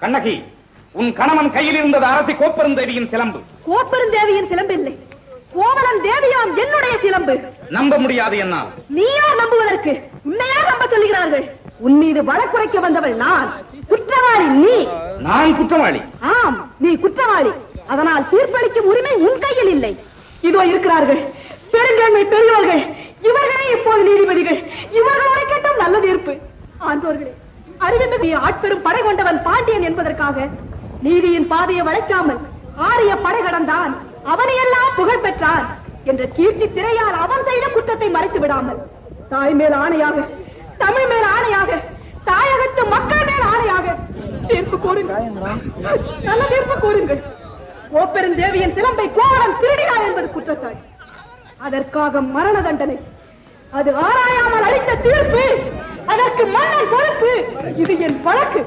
கண்ணகி உன் கணவன் கையில் இருந்தது அரசி கோப்பெருந்தேவியின் சிலம்பு. கோப்பெருந்தேவியின் சிலம்பில்லை. கோவலன் தேவியாம் என்னுடைய சிலம்பு. நம்ப முடியாது என்னால். நீயா நம்புவதற்கு உன்னையா நம்ப சொல்லுகிறார்கள். உன் மீது வழக்குரைக்க வந்தவள் நான். குற்றவாளி நீ. நான் குற்றவாளி. ஆம் நீ குற்றவாளி. அதனால் தீர்ப்பளிக்கும் உரிமை உன் கையில் இல்லை. இதோ இருக்கிறார்கள். பெருங்கண்மை பெரியவர்கள். இவர்களே இப்போது நீதிபதிகள். இவர்களோட கேட்டும் நல்ல தீர்ப்பு. ஆன்றோர்களே அறிவுமிகு ஆட்பெரும் படை கொண்டவன் பாண்டியன் என்பதற்காக நீதியின் பாதையை வளைக்காமல் ஆரிய படை கடந்தான். அவனையெல்லாம் புகழ் பெற்றான் என்ற கீர்த்தி திரையால் அவன் செய்த குற்றத்தை மறைத்து விடாமல் தாய் மேல் ஆணையாக தமிழ் மேல் ஆணையாக தாயகத்து மக்கள் மேல் ஆணையாக தீர்ப்பு கோருங்கள். நல்ல தீர்ப்பு கோருங்கள். ஓப்பெருந்தேவியின் சிலம்பை கோவலன் திருடினார் என்பது குற்றச்சாட்டு. அதற்காக மரண தண்டனை. அது ஆராயாமல் அளித்த தீர்ப்பு அதற்கு மன்னன் பொறுப்பு. இது என் பழக்கு.